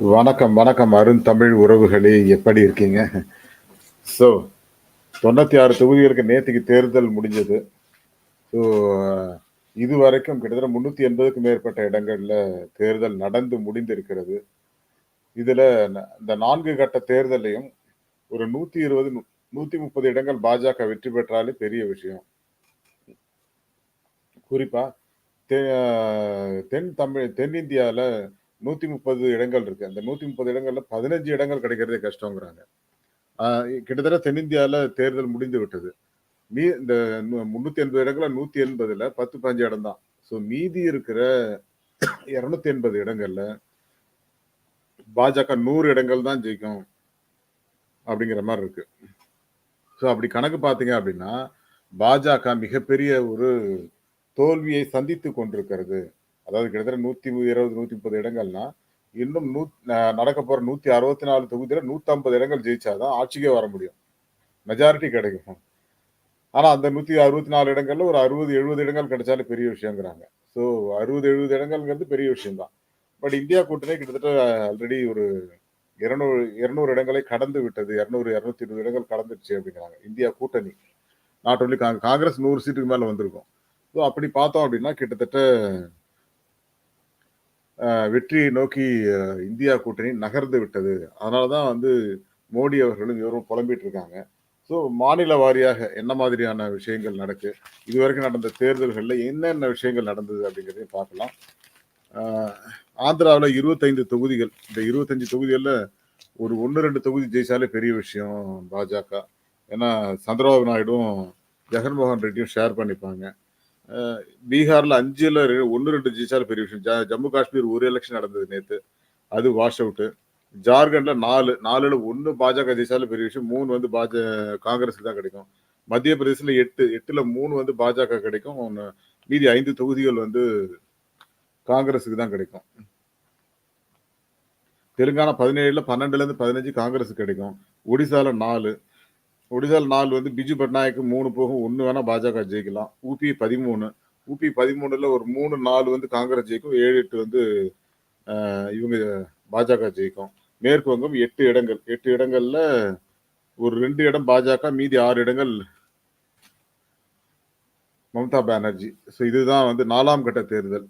வணக்கம் வணக்கம் அருண் தமிழ் உறவுகளே எப்படி இருக்கீங்க? ஸோ தொண்ணூற்றி ஆறு தொகுதிகளுக்கு நேற்றுக்கு தேர்தல் முடிஞ்சது. ஸோ இது வரைக்கும் கிட்டத்தட்ட முந்நூற்றி எண்பதுக்கும் மேற்பட்ட இடங்களில் தேர்தல் நடந்து முடிந்திருக்கிறது. இதில் இந்த நான்கு கட்ட தேர்தலையும் ஒரு நூற்றி இருபது நூற்றி முப்பது இடங்கள் பாஜக வெற்றி பெற்றாலே பெரிய விஷயம். குறிப்பாக தென் தமிழ் தென்னிந்தியாவில் நூத்தி முப்பது இடங்கள் இருக்கு. அந்த நூத்தி முப்பது இடங்கள்ல பதினஞ்சு இடங்கள் கிடைக்கிறதே கஷ்டங்கிறாங்க கிட்டத்தட்ட தென்னிந்தியாவில் தேர்தல் முடிந்து விட்டது. மீ இந்த முன்னூத்தி எண்பது இடங்கள்ல நூத்தி எண்பதுல பத்து பதினஞ்சு இடம் தான். ஸோ மீதி இருக்கிற இரநூத்தி எண்பது இடங்கள்ல பாஜக நூறு இடங்கள் தான் ஜெயிக்கும் அப்படிங்கிற மாதிரி இருக்கு. ஸோ அப்படி கணக்கு பார்த்தீங்க அப்படின்னா பாஜக மிகப்பெரிய ஒரு தோல்வியை சந்தித்து கொண்டிருக்கிறது. அதாவது கிட்டத்தட்ட நூத்தி இருபது நூத்தி முப்பது இடங்கள்னா இன்னும் நூ நடக்க போற நூத்தி அறுபத்தி நாலு தொகுதியில நூத்தி ஐம்பது இடங்கள் ஜெயிச்சாதான் ஆட்சிக்கே வர முடியும். மெஜாரிட்டி கிடைக்கும். ஆனா அந்த நூத்தி அறுபத்தி நாலு இடங்கள்ல ஒரு அறுபது எழுபது இடங்கள் கிடைச்சாலே பெரிய விஷயங்கிறாங்க. ஸோ அறுபது எழுபது இடங்கள்ங்கிறது பெரிய விஷயம் தான் பட் இந்தியா கூட்டணி கிட்டத்தட்ட ஆல்ரெடி ஒரு இருநூறு இருநூறு இடங்களை கடந்து விட்டது. இரநூறு இரநூத்தி இருபது இடங்கள் கடந்துடுச்சு அப்படிங்கிறாங்க. இந்தியா கூட்டணி. நாட் ஒன்லி காங்கிரஸ் நூறு சீட்டுக்கு மேல வந்திருக்கும். ஸோ அப்படி பார்த்தோம் அப்படின்னா கிட்டத்தட்ட வெற்றியை நோக்கி இந்தியா கூட்டணி நகர்ந்து விட்டது. அதனால தான் வந்து மோடி அவர்களும் இவரும் புலம்பிட்டு இருக்காங்க. ஸோ மாநில வாரியாக என்ன மாதிரியான விஷயங்கள் நடக்கு? இதுவரைக்கும் நடந்த தேர்தல்களில் என்னென்ன விஷயங்கள் நடந்தது அப்படிங்கிறதையும் பார்க்கலாம். ஆந்திராவில் இருபத்தைந்து தொகுதிகள். இந்த இருபத்தஞ்சு தொகுதிகளில் ஒரு ஒன்று ரெண்டு தொகுதி ஜெயிச்சாலே பெரிய விஷயம் பாஜக. ஏன்னா சந்திரபாபு நாயுடும் ஜெகன்மோகன் ரெட்டியும் ஷேர் பண்ணிப்பாங்க. பீகார்ல அஞ்சுல ஒன்னு ரெண்டு ஜெயிச்சாலும் பெரிய விஷயம். ஜம்மு காஷ்மீர் ஒரு எலெக்ஷன் நடந்தது நேத்து. அது வாஷ் அவுட்டு ஜார்க்கண்ட்ல நாலு நாலுல ஒன்னு பாஜக ஜெயிச்சாலும் பெரிய விஷயம். மூணு வந்து பாஜ காங்கிரஸுக்கு தான் கிடைக்கும். மத்திய பிரதேசில் எட்டு எட்டுல மூணு வந்து பாஜக கிடைக்கும். மீதி ஐந்து தொகுதிகள் வந்து காங்கிரஸுக்கு தான் கிடைக்கும். தெலுங்கானா பதினேழுல பன்னெண்டுல இருந்து பதினஞ்சு காங்கிரஸுக்கு கிடைக்கும். ஒடிசால நாலு ஒடிசால் நாலு வந்து பிஜு பட்நாயக்கு மூணு போகும். ஒன்று வேணால் பாஜக ஜெயிக்கலாம். ஊபி பதிமூணு. ஊபி பதிமூணுல ஒரு மூணு நாலு வந்து காங்கிரஸ் ஜெயிக்கும். ஏழு எட்டு வந்து இவங்க பாஜக ஜெயிக்கும். மேற்கு வங்கம் எட்டு இடங்கள். எட்டு இடங்களில் ஒரு ரெண்டு இடம் பாஜக மீதி ஆறு இடங்கள் மம்தா பானர்ஜி. ஸோ இதுதான் வந்து நாலாம் கட்ட தேர்தல்.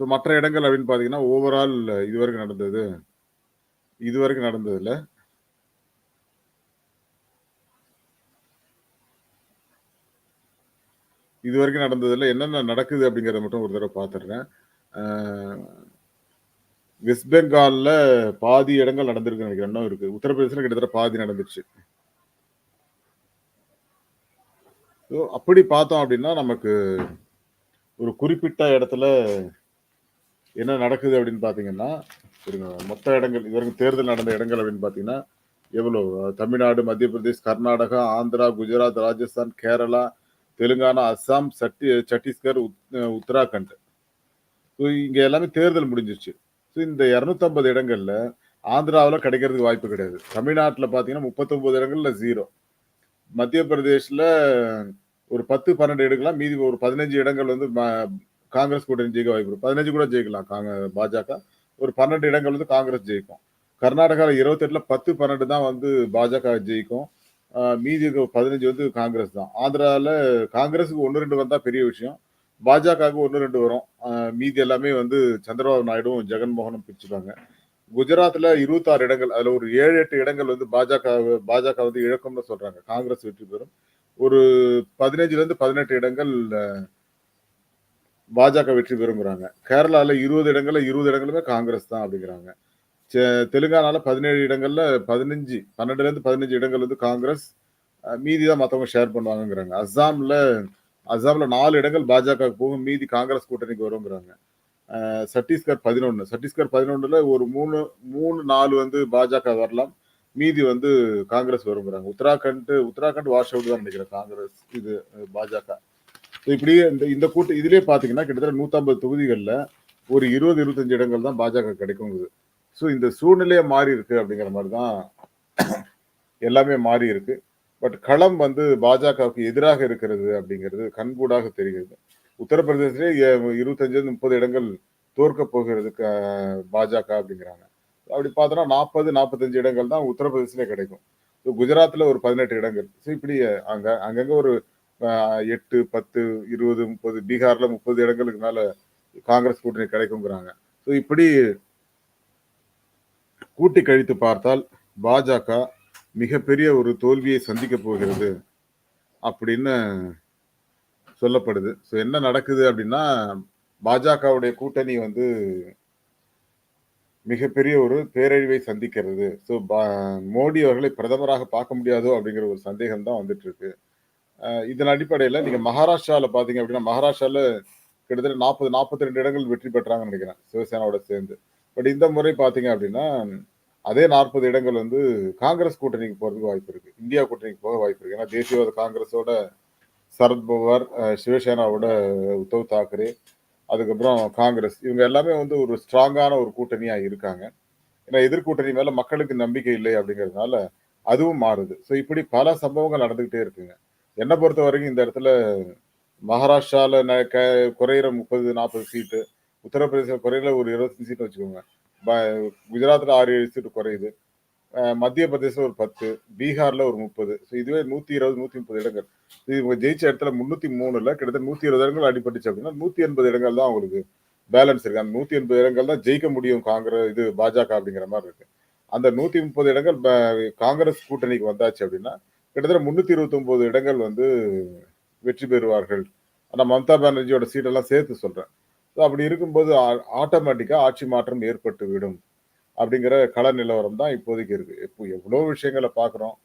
ஸோ மற்ற இடங்கள் அப்படின்னு பார்த்தீங்கன்னா ஓவரால் இதுவரைக்கும் நடந்தது. இதுவரைக்கும் நடந்ததில்லை இது வரைக்கும் நடந்ததுல என்னென்ன நடக்குது அப்படிங்கிறத மட்டும் ஒரு தடவை பார்த்துடுறேன் வெஸ்ட் பெங்காலில் பாதி இடங்கள் நடந்திருக்கு எனக்கு இன்னும் இருக்கு. உத்தரப்பிரதேசல கிட்டத்தட்ட பாதி நடந்துச்சு அப்படி பார்த்தோம் அப்படின்னா நமக்கு ஒரு குறிப்பிட்ட இடத்துல என்ன நடக்குது அப்படின்னு பாத்தீங்கன்னா மொத்த இடங்கள் இதுவரைக்கும் தேர்தல் நடந்த இடங்கள் அப்படின்னு பார்த்தீங்கன்னா எவ்வளோ தமிழ்நாடு மத்திய பிரதேஷ் கர்நாடகா ஆந்திரா குஜராத் ராஜஸ்தான் கேரளா தெலுங்கானா அஸ்ஸாம் சட்டி சத்தீஸ்கர் உத்தராகண்ட். ஸோ இங்கே எல்லாமே தேர்தல் முடிஞ்சிருச்சு. ஸோ இந்த இரநூத்தம்பது இடங்கள்ல ஆந்திராவில் கிடைக்கிறதுக்கு வாய்ப்பு கிடையாது. தமிழ்நாட்டில் பார்த்தீங்கன்னா முப்பத்தொம்பது இடங்கள்ல ஜீரோ மத்திய பிரதேஷில் ஒரு பத்து பன்னெண்டு இடங்கள்லாம் மீதி ஒரு பதினஞ்சு இடங்கள் வந்து காங்கிரஸ் கூட்டணி ஜெயிக்க வாய்ப்பு பதினஞ்சு கூட ஜெயிக்கலாம். காங்க பாஜக. ஒரு பன்னெண்டு இடங்கள் வந்து காங்கிரஸ் ஜெயிக்கும். கர்நாடகாவில் இருபத்தெட்டில் பத்து பன்னெண்டு தான் வந்து பாஜக ஜெயிக்கும். மீதி பதினஞ்சு வந்து காங்கிரஸ் தான். ஆந்திராவில் காங்கிரஸுக்கு ஒன்று ரெண்டு வந்தால் பெரிய விஷயம். பாஜகவுக்கு ஒன்று ரெண்டு வரும். மீதி எல்லாமே வந்து சந்திரபாபு நாயுடும் ஜெகன்மோகனும் பிரிச்சுப்பாங்க. குஜராத்தில் இருபத்தாறு இடங்கள் அதில் ஒரு ஏழு எட்டு இடங்கள் வந்து பாஜக பாஜக வந்து இழக்கும்னு சொல்கிறாங்க காங்கிரஸ் வெற்றி பெறும். ஒரு பதினஞ்சுலேருந்து பதினெட்டு இடங்கள் பாஜக வெற்றி பெறுங்கிறாங்க கேரளாவில் இருபது இடங்களில் இருபது இடங்களுமே காங்கிரஸ் தான் அப்படிங்கிறாங்க. தெலுங்கானால பதினேழு இடங்கள்ல பதினஞ்சு பன்னெண்டுல இருந்து பதினஞ்சு இடங்கள் வந்து காங்கிரஸ் மீதி தான் மற்றவங்க ஷேர் பண்ணுவாங்கங்கிறாங்க. அஸ்ஸாம்ல அஸ்ஸாம்ல நாலு இடங்கள் பாஜக போகும் மீதி காங்கிரஸ் கூட்டணிக்கு வருங்கிறாங்க. சத்தீஸ்கர் பதினொன்று சத்தீஸ்கர் பதினொன்றுல ஒரு மூணு மூணு நாலு வந்து பாஜக வரலாம் மீதி வந்து காங்கிரஸ் வருங்கிறாங்க. உத்தராகண்ட் உத்தராகண்ட் வாஷ் அவுட் தான் நினைக்கிறேன் காங்கிரஸ் இது பாஜக. இப்படியே இந்த இந்த கூட்டம் இதுலேயே பார்த்தீங்கன்னா கிட்டத்தட்ட நூற்றம்பது தொகுதிகளில் ஒரு இருபது இருபத்தஞ்சு இடங்கள் தான் பாஜக கிடைக்குங்குது ஸோ இந்த சூழ்நிலையே மாறி இருக்கு அப்படிங்கிற மாதிரி தான் எல்லாமே மாறி இருக்கு. பட் களம் வந்து பாஜகவுக்கு எதிராக இருக்கிறது அப்படிங்கிறது கண்கூடாக தெரிகிறது. உத்தரப்பிரதேசத்திலே இருபத்தஞ்சு முப்பது இடங்கள் தோற்க போகிறது பாஜக அப்படிங்கிறாங்க. அப்படி பார்த்தோன்னா நாற்பது நாற்பத்தஞ்சு இடங்கள் தான் உத்தரப்பிரதேசத்திலே கிடைக்கும். ஸோ குஜராத்தில் ஒரு பதினெட்டு இடங்கள். ஸோ இப்படி அங்கே அங்கங்கே ஒரு எட்டு பத்து இருபது முப்பது பீகாரில் முப்பது இடங்களுக்கு மேலே காங்கிரஸ் கூட்டணி கிடைக்குங்கிறாங்க. ஸோ இப்படி கூட்டி கழித்து பார்த்தால் பாஜக மிகப்பெரிய ஒரு தோல்வியை சந்திக்க போகிறது அப்படின்னு சொல்லப்படுது. ஸோ என்ன நடக்குது அப்படின்னா பாஜகவுடைய கூட்டணி வந்து மிகப்பெரிய ஒரு பேரழிவை சந்திக்கிறது. ஸோ மோடி அவர்களை பிரதமராக பார்க்க முடியாதோ அப்படிங்கிற ஒரு சந்தேகம் தான் வந்துட்டு இருக்கு இதன் அடிப்படையில் நீங்கள் மகாராஷ்டிராவில் பார்த்தீங்க அப்படின்னா மகாராஷ்டிராவில் கிட்டத்தட்ட நாற்பது நாற்பத்தி ரெண்டு இடங்கள் வெற்றி பெற்றாங்கன்னு நினைக்கிறேன். சிவசேனாவோட சேர்ந்து. பட் இந்த முறை பார்த்தீங்க அப்படின்னா அதே நாற்பது இடங்கள் வந்து காங்கிரஸ் கூட்டணிக்கு போகிறதுக்கு வாய்ப்பு இருக்கு. இந்தியா கூட்டணிக்கு போக வாய்ப்பு இருக்கு. ஏன்னா தேசியவாத காங்கிரஸோட சரத் பவார் சிவசேனாவோட உத்தவ் தாக்கரே அதுக்கப்புறம் காங்கிரஸ் இவங்க எல்லாமே வந்து ஒரு ஸ்ட்ராங்கான ஒரு கூட்டணியாக இருக்காங்க. ஏன்னா எதிர்கூட்டணி மேலே மக்களுக்கு நம்பிக்கை இல்லை அப்படிங்கிறதுனால அதுவும் மாறுது. ஸோ இப்படி பல சம்பவங்கள் நடந்துக்கிட்டே இருக்குங்க. என்னை பொறுத்த வரைக்கும் இந்த இடத்துல மகாராஷ்டிராவில் ந- க- குறையிற முப்பது நாற்பது சீட்டு உத்தரப்பிரதேச குறையில ஒரு இருபத்தஞ்சு சீட்டு வச்சுக்கோங்க. ப- குஜராத்ல ஆறு ஏழு சீட்டு குறையுது. மத்திய பிரதேசம் ஒரு பத்து பீகார்ல ஒரு முப்பது. ஸோ இதுவே நூத்தி இருபது நூத்தி முப்பது இடங்கள். இது இவங்க ஜெயிச்ச இடத்துல முன்னூத்தி மூணுல கிட்டத்தட்ட நூத்தி இருபது இடங்கள் அடிபட்டுச்சு அப்படின்னா நூத்தி எண்பது இடங்கள் தான் அவங்களுக்கு பேலன்ஸ் இருக்கு. அந்த நூத்தி எண்பது இடங்கள் தான் ஜெயிக்க முடியும் காங்கிரஸ் இது பாஜக அப்படிங்கிற மாதிரி இருக்கு. அந்த நூத்தி முப்பது இடங்கள் காங்கிரஸ் கூட்டணிக்கு வந்தாச்சு அப்படின்னா கிட்டத்தட்ட முன்னூத்தி இருபத்தி ஒன்பது இடங்கள் வந்து வெற்றி பெறுவார்கள். ஆனா மம்தா பானர்ஜியோட சீட்டெல்லாம் சேர்த்து சொல்றேன். ஸோ அப்படி இருக்கும்போது ஆட்டோமேட்டிக்காக ஆட்சி மாற்றம் ஏற்பட்டு விடும். அப்படிங்கிற கள நிலவரம் தான் இப்போதைக்கு இருக்கு. இப்போ எவ்வளோ விஷயங்களை பார்க்குறோம்.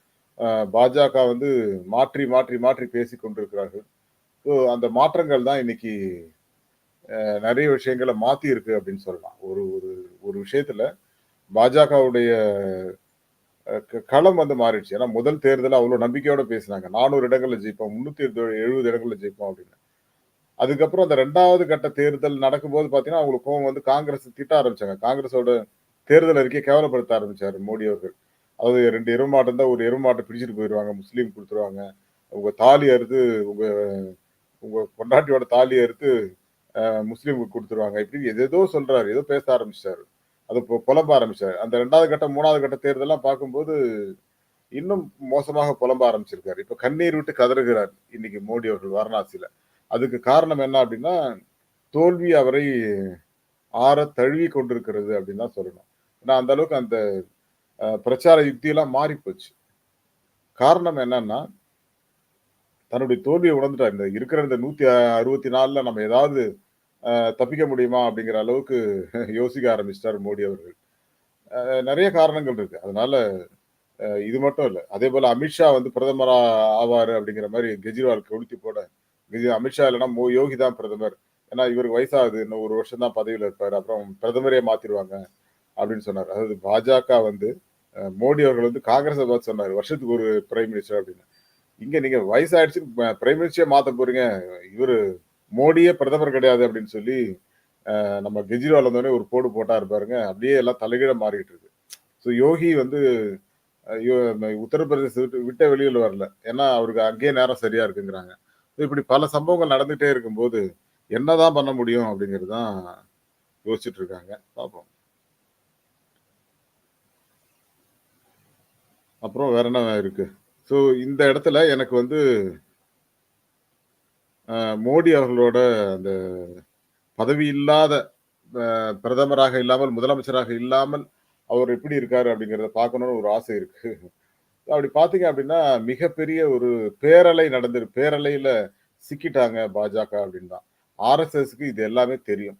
பாஜக வந்து மாற்றி மாற்றி மாற்றி பேசி கொண்டிருக்கிறார்கள். ஸோ அந்த மாற்றங்கள் தான் இன்னைக்கு நிறைய விஷயங்களை மாற்றி இருக்கு அப்படின்னு சொல்லலாம். ஒரு ஒரு ஒரு விஷயத்துல பாஜகவுடைய க- களம் வந்து மாறிடுச்சு. ஏன்னா முதல் தேர்தல் அவ்வளோ நம்பிக்கையோட பேசினாங்க. நானூறு இடங்களில் ஜெயிப்போம் முந்நூற்றி எழுபது இடங்களில் ஜெயிப்போம் அப்படின்னு. அதுக்கப்புறம் அந்த ரெண்டாவது கட்ட தேர்தல் நடக்கும்போது பார்த்தீங்கன்னா அவங்களுக்கு கோவம் வந்து காங்கிரஸ் திட்ட ஆரம்பிச்சாங்க. காங்கிரஸோட தேர்தல் அறிக்கையை கேவலப்படுத்த ஆரம்பிச்சாரு மோடி அவர்கள். அதாவது ரெண்டு எருமாட்டம் தான் ஒரு எருமாட்டை பிடிச்சிட்டு போயிடுவாங்க முஸ்லீம் கொடுத்துருவாங்க. உங்க தாலி அறுத்து உங்க உங்க பொண்டாட்டியோட தாலி அறுத்து முஸ்லீமுக்கு கொடுத்துருவாங்க. இப்படி எதேதோ சொல்றாரு ஏதோ பேச ஆரம்பிச்சாரு. அது புலம்ப ஆரம்பிச்சாரு. அந்த ரெண்டாவது கட்ட மூணாவது கட்ட தேர்தலாம் பார்க்கும்போது இன்னும் மோசமாக புலம்ப ஆரம்பிச்சிருக்காரு. இப்ப கண்ணீர் விட்டு கதறுகிறார் இன்னைக்கு மோடி அவர்கள் வாரணாசியில. அதுக்கு காரணம் என்ன அப்படின்னா தோல்வி அவரை ஆற தழுவி கொண்டிருக்கிறது அப்படின்னு தான் சொல்லணும். ஏன்னா அந்த அளவுக்கு அந்த அஹ், பிரச்சார யுக்தியெல்லாம் மாறி போச்சு. காரணம் என்னன்னா தன்னுடைய தோல்வியை உணர்ந்துட்டார். இந்த இருக்கிற இந்த நூத்தி அறுபத்தி நாலுல நம்ம ஏதாவது தப்பிக்க முடியுமா அப்படிங்கிற அளவுக்கு யோசிக்க ஆரம்பிச்சிட்டார் மோடி அவர்கள். நிறைய காரணங்கள் இருக்கு. அதனால இது மட்டும் இல்லை. அதே போல அமித்ஷா வந்து பிரதமரா ஆவாரு அப்படிங்கிற மாதிரி கெஜ்ரிவால் கொளுத்தி போட இது அமித்ஷா இல்லைன்னா மோ யோகி தான் பிரதமர். ஏன்னா இவருக்கு வயசாகுது. இன்னும் ஒரு வருஷம் தான் பதவியில் இருப்பார். அப்புறம் பிரதமரே மாத்திருவாங்க அப்படின்னு சொன்னார். அதாவது பாஜக வந்து மோடி அவர்கள் வந்து காங்கிரஸை பார்த்து சொன்னார். வருஷத்துக்கு ஒரு பிரைம் மினிஸ்டர் அப்படின்னு. இங்க நீங்க வயசாயிடுச்சு பிரைம் மினிஸ்டரே மாத்த போறீங்க. இவரு மோடியே பிரதமர் கிடையாது அப்படின்னு சொல்லி நம்ம கெஜ்ரிவால் வந்தோடனே ஒரு போடு போட்டா இருப்பாருங்க அப்படியே எல்லாம் தலைகீழ மாறிட்டு இருக்கு. ஸோ யோகி வந்து அஹ், உத்தரப்பிரதேச விட்டு விட்ட வெளியில் வரல. ஏன்னா அவருக்கு அங்கேயே நேரம் சரியா இருக்குங்கிறாங்க. இப்படி பல சம்பவங்கள் நடந்துட்டே இருக்கும்போது என்னதான் பண்ண முடியும் அப்படிங்கிறது தான் யோசிச்சுட்டு இருக்காங்க பார்ப்போம். அப்புறம் வேற என்ன இருக்கு? ஸோ இந்த இடத்துல எனக்கு வந்து மோடி அவர்களோட அந்த பதவி இல்லாத பிரதமராக இல்லாமல் முதலமைச்சராக இல்லாமல் அவர் எப்படி இருக்காரு அப்படிங்கிறத பார்க்கணும்னு ஒரு ஆசை இருக்கு. அப்படி பாத்தீங்க அப்படின்னா மிகப்பெரிய ஒரு பேரலை நடந்து பேரலையில சிக்கிட்டாங்க பாஜக அப்படின்னு தான் ஆர்எஸ்எஸ்க்கு இது எல்லாமே தெரியும்.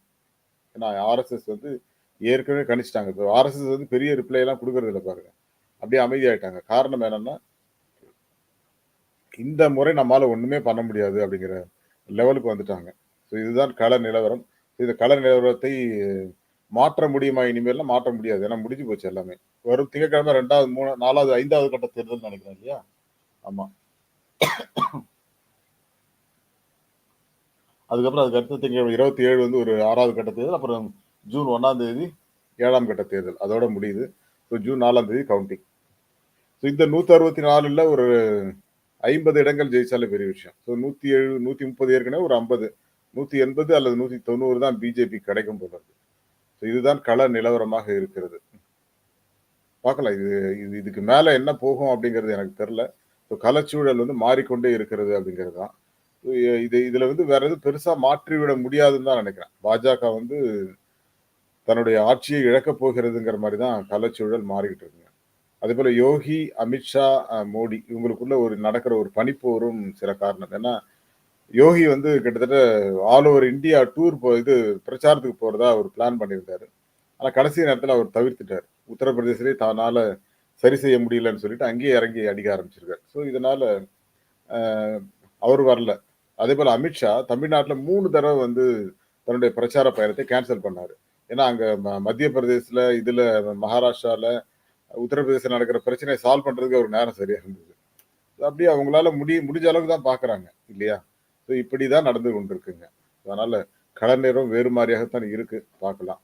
ஏன்னா ஆர்எஸ்எஸ் வந்து ஏற்கனவே கணிச்சிட்டாங்க. இப்போ ஆர்எஸ்எஸ் வந்து பெரிய ரிப்ளை எல்லாம் கொடுக்கறது இல்லை பாருங்க. அப்படியே அமைதியாயிட்டாங்க. காரணம் என்னன்னா இந்த முறை நம்மால ஒண்ணுமே பண்ண முடியாது அப்படிங்கிற லெவலுக்கு வந்துட்டாங்க. ஸோ இதுதான் கள நிலவரம். இந்த கள நிலவரத்தை மாற்ற முடியுமா இனிமேல் மாற்ற முடியாது. ஏன்னா முடிஞ்சு போச்சு எல்லாமே. வரும் திங்கட்கிழமை ரெண்டாவது மூணு நாலாவது ஐந்தாவது கட்ட தேர்தல் நினைக்கிறேன் இல்லையா? ஆமா. அதுக்கப்புறம் அதுக்கு அடுத்த திங்கள் இருபத்தி ஏழு வந்து ஒரு ஆறாவது கட்ட தேர்தல் அப்புறம் ஜூன் ஒன்றாம் தேதி ஏழாம் கட்ட தேர்தல். அதோட முடியுது. ஸோ ஜூன் நாலாம் தேதி கவுண்டிங் ஸோ இந்த நூத்தி அறுபத்தி நாலுல ஒரு ஐம்பது இடங்கள் ஜெயிச்சாலே பெரிய விஷயம். ஸோ நூத்தி ஏழு நூத்தி முப்பது ஏற்கனவே ஒரு ஐம்பது. நூத்தி எண்பது அல்லது நூத்தி தொண்ணூறு தான் பிஜேபி கிடைக்கும் போது இதுதான் கள நிலவரமாக இருக்கிறது பார்க்கலாம். இது இது இதுக்கு மேல என்ன போகும் அப்படிங்கிறது எனக்கு தெரியல. ஸோ கலச்சூழல் வந்து மாறிக்கொண்டே இருக்கிறது அப்படிங்கிறது தான். இது இதுல வந்து வேற எதுவும் பெருசா மாற்றிவிட முடியாதுன்னு தான் நினைக்கிறேன். பாஜக வந்து தன்னுடைய ஆட்சியை இழக்கப் போகிறதுங்கிற மாதிரி தான் கலச்சூழல் மாறிக்கிட்டு இருக்குங்க. அதே போல யோகி, அமித்ஷா, மோடி இவங்களுக்குள்ள ஒரு நடக்கிற ஒரு பனிப்போரும் சில காரணம். ஏன்னா யோகி வந்து கிட்டத்தட்ட ஆல் ஓவர் இந்தியா டூர் போ இது பிரச்சாரத்துக்கு போகிறதா அவர் பிளான் பண்ணியிருந்தாரு. ஆனால் கடைசி நேரத்தில் அவர் தவிர்த்துட்டார். உத்தரப்பிரதேசத்திலே தானால் சரி செய்ய முடியலன்னு சொல்லிட்டு அங்கேயே இறங்கி அடிக்க ஆரம்பிச்சிருக்காரு. ஸோ இதனால் அவர் வரல. அதே போல் அமித்ஷா தமிழ்நாட்டில் மூணு தடவை வந்து தன்னுடைய பிரச்சார பயணத்தை கேன்சல் பண்ணார் ஏன்னா அங்கே ம- மத்திய பிரதேசில் இதில் மகாராஷ்டிராவில் உத்தரப்பிரதேசம் நடக்கிற பிரச்சனையை சால்வ் பண்ணுறதுக்கு ஒரு நேரம் சரியாக இருந்தது. அப்படியே அவங்களால முடி முடிஞ்ச அளவுக்கு தான் பார்க்குறாங்க இல்லையா? ஸோ இப்படிதான் நடந்து கொண்டிருக்குங்க. அதனால் கடல் நேரம் வேறு மாதிரியாகத்தான் இருக்குது பார்க்கலாம்.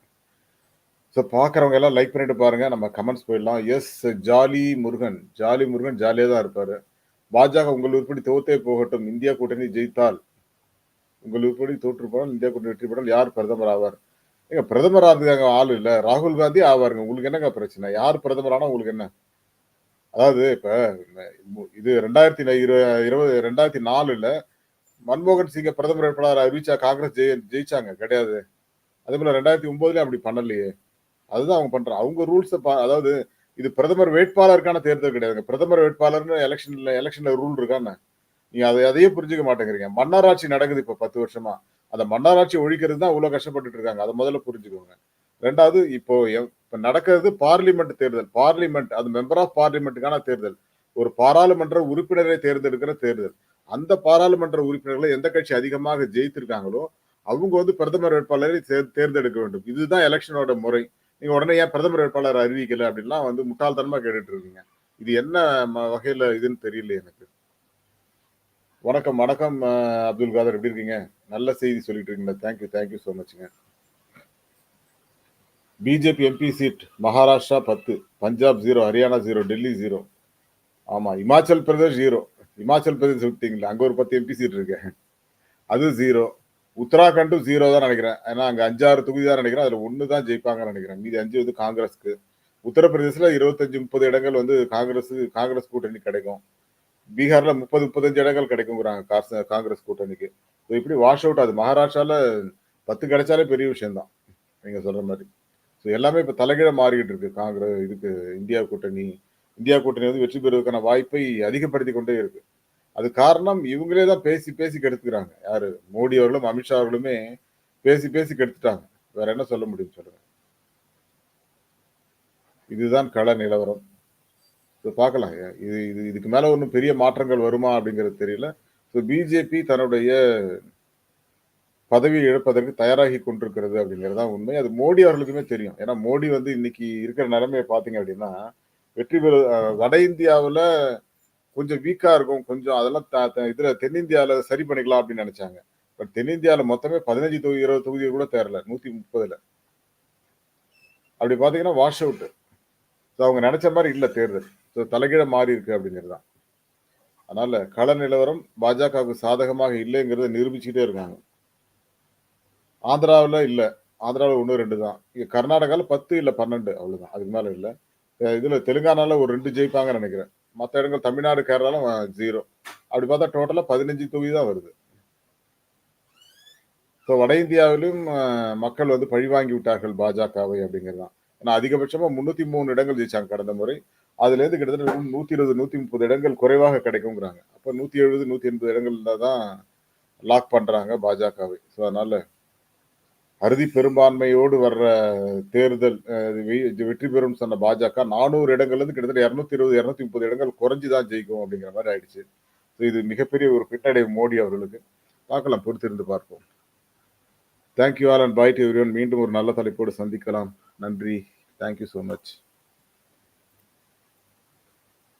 ஸோ பார்க்குறவங்க எல்லாம் லைக் பண்ணிட்டு பாருங்கள் நம்ம கமெண்ட்ஸ் போயிடலாம். Yes jolly Murugan. Jolly Murugan ஜாலியாக தான் இருப்பார் பாஜக உங்கள் உருப்படி தோத்தே போகட்டும். இந்தியா கூட்டணி ஜெயித்தால் உங்கள் உருப்படி தோற்று போனால் இந்தியா கூட்டணி வெற்றி பெற்றால் யார் பிரதமர் ஆவார்? ஏங்க பிரதமர் ஆகிறதுக்காக ஆள் இல்லை ராகுல் காந்தி ஆவாருங்க. உங்களுக்கு என்னங்க பிரச்சனை? யார் பிரதமர் ஆனால் உங்களுக்கு என்ன? அதாவது இப்போ இது ரெண்டாயிரத்தி இருபது ரெண்டாயிரத்தி நாலுல மன்மோகன் சிங்கை பிரதமர் வேட்பாளர் அறிவிச்சா காங்கிரஸ் ஜெய ஜெயிச்சாங்க கிடையாது. அதே போல ரெண்டாயிரத்தி ஒன்பதுலயும் அப்படி பண்ணலையே. அதுதான் அவங்க பண்றாங்க. அவங்க ரூல்ஸ் அதாவது இது பிரதமர் வேட்பாளருக்கான தேர்தல் கிடையாதுங்க. பிரதமர் வேட்பாளர்னு எலெக்ஷன்ல எலெக்ஷன்ல ரூல் இருக்கான்னு நீங்க அதை அதையே புரிஞ்சுக்க மாட்டேங்கிறீங்க. மன்னராட்சி நடக்குது இப்ப பத்து வருஷமா. அந்த மன்னராட்சி ஒழிக்கிறது தான் இவ்வளவு கஷ்டப்பட்டுட்டு இருக்காங்க. அதை முதல்ல புரிஞ்சுக்கோங்க. ரெண்டாவது இப்போ இப்ப நடக்கிறது பார்லிமெண்ட் தேர்தல். பார்லிமெண்ட் அது மெம்பர் ஆஃப் பார்லிமெண்ட்டுக்கான தேர்தல். ஒரு பாராளுமன்ற உறுப்பினரை தேர்ந்தெடுக்கிற தேர்தல். அந்த பாராளுமன்ற உறுப்பினர்களை எந்த கட்சி அதிகமாக ஜெயித்திருக்காங்களோ அவங்க வந்து பிரதமர் வேட்பாளரை தேர்- தேர்ந்தெடுக்க வேண்டும். இதுதான் எலெக்ஷனோட முறை. நீங்க உடனே ஏன் பிரதமர் வேட்பாளர் அறிவிக்கல அப்படின்லாம் வந்து முட்டாள்தனமா கேட்டுட்டு இருக்கீங்க. இது என்ன ம- வகையில இதுன்னு தெரியல எனக்கு. வணக்கம் வணக்கம் அப்துல் காதர் எப்படி இருக்கீங்க? நல்ல செய்தி சொல்லிட்டு இருக்கீங்க. Thank you thank you so மச்ங்க. BJP MP seat Maharashtra பத்து Punjab zero Haryana zero Delhi zero ஆமா இமாச்சல் பிரதேஷ் ஜீரோ இமாச்சல் பிரதேஷ் விட்டீங்களா அங்கே ஒரு பத்து எம்பி சீட் இருக்கு. அது ஜீரோ உத்தராகண்டும் ஜீரோ தான் நினைக்கிறேன். ஏன்னா அங்கே அஞ்சாறு தொகுதி தான் நினைக்கிறேன். அதில் ஒன்று தான் ஜெயிப்பாங்கன்னு நினைக்கிறேன். மீதி அஞ்சு வந்து காங்கிரஸ்க்கு. உத்தரப்பிரதேசத்தில் இருபத்தஞ்சு முப்பது இடங்கள் வந்து காங்கிரஸ் காங்கிரஸ் கூட்டணி கிடைக்கும். பீகாரில் முப்பது முப்பத்தஞ்சு இடங்கள் கிடைக்குங்கிறாங்க காங்கிரஸ் கூட்டணிக்கு. ஸோ இப்படி வாஷ் அவுட் அது மகாராஷ்டிராவில் பத்து கிடைச்சாலே பெரிய விஷயம்தான். நீங்கள் சொல்கிற மாதிரி. ஸோ எல்லாமே இப்போ தலைகீழ மாறிக்கிட்டு இருக்கு. காங்கிரஸ் இதுக்கு இந்தியா கூட்டணி இந்தியா கூட்டணி வந்து வெற்றி பெறுவதற்கான வாய்ப்பை அதிகப்படுத்தி கொண்டே இருக்கு. அது காரணம் இவங்களே தான் பேசி பேசி கெடுத்துக்கிறாங்க. யாரு? மோடி அவர்களும் அமித்ஷா அவர்களுமே பேசி பேசி கெடுத்துட்டாங்க. வேற என்ன சொல்ல முடியும் சொல்லுங்க. இதுதான் கள நிலவரம். ஸோ பார்க்கலாம். இது இது இதுக்கு மேல ஒன்றும் பெரிய மாற்றங்கள் வருமா அப்படிங்கிறது தெரியல. ஸோ பிஜேபி தன்னுடைய பதவி இழப்பதற்கு தயாராகி கொண்டிருக்கிறது அப்படிங்கிறது தான் உண்மை. அது மோடி அவர்களுக்குமே தெரியும். ஏன்னா மோடி வந்து இன்னைக்கு இருக்கிற நிலைமையை பார்த்தீங்க அப்படின்னா வெற்றி பெறு வட இந்தியாவில் கொஞ்சம் வீக்காக இருக்கும். கொஞ்சம் அதெல்லாம் த- த- இதுல சரி பண்ணிக்கலாம் அப்படின்னு நினைச்சாங்க. பட் தென்னிந்தியாவில் மொத்தமே பதினஞ்சு தொகுதி இருபது தொகுதி கூட தேரல நூத்தி முப்பதுல. அப்படி பார்த்தீங்கன்னா வாஷ் அவுட்டு ஸோ அவங்க நினைச்ச மாதிரி இல்லை தேர்தல். ஸோ தலைகீழ மாறி இருக்கு அப்படிங்கிறது தான். அதனால கள நிலவரம் பாஜகவுக்கு சாதகமாக இல்லைங்கிறத நிரூபிச்சுக்கிட்டே இருக்காங்க. ஆந்திராவில் இல்லை. ஆந்திராவில் ஒன்று ரெண்டு தான். இங்க கர்நாடகாவில் பத்து இல்லை பன்னெண்டு. அவ்வளோதான் அதுக்கு மேலே இல்லை. இதுல தெலுங்கானால ஒரு ரெண்டு ஜெயிப்பாங்கன்னு நினைக்கிறேன். மற்ற இடங்கள் தமிழ்நாடு கேரளாலும் ஜீரோ அப்படி பார்த்தா டோட்டலா பதினஞ்சு தொகுதி தான் வருது. ஸோ வட இந்தியாவிலும் மக்கள் வந்து பழிவாங்கி விட்டார்கள் பாஜகவை அப்படிங்கிறது தான். ஏன்னா அதிகபட்சமா முன்னூத்தி மூணு இடங்கள் ஜெயிச்சாங்க கடந்த முறை. அதுல இருந்து கிட்டத்தட்ட நூத்தி இருபது நூத்தி முப்பது இடங்கள் குறைவாக கிடைக்குங்கிறாங்க. அப்ப நூத்தி எழுபது நூத்தி எண்பது இடங்கள்ல தான் லாக் பண்றாங்க பாஜகவை. ஸோ அதனால அறுதி பெரும்பான்மையோடு வர்ற தேர்தல் வெற்றி பெறும் சொன்ன பாஜக நானூறு இடங்கள்ல இருந்து கிட்டத்தட்ட இருநூத்தி இருபது இருநூத்தி முப்பது இடங்கள் குறைஞ்சுதான் ஜெயிக்கும் அப்படிங்கிற மாதிரி ஆயிடுச்சு. ஸோ இது மிகப்பெரிய ஒரு பின்னடைவு மோடி அவர்களுக்கு. பார்க்கலாம் பொறுத்திருந்து பார்ப்போம். Thank you all and bye to மீண்டும் ஒரு நல்ல தலைப்போடு சந்திக்கலாம். நன்றி. Thank you so much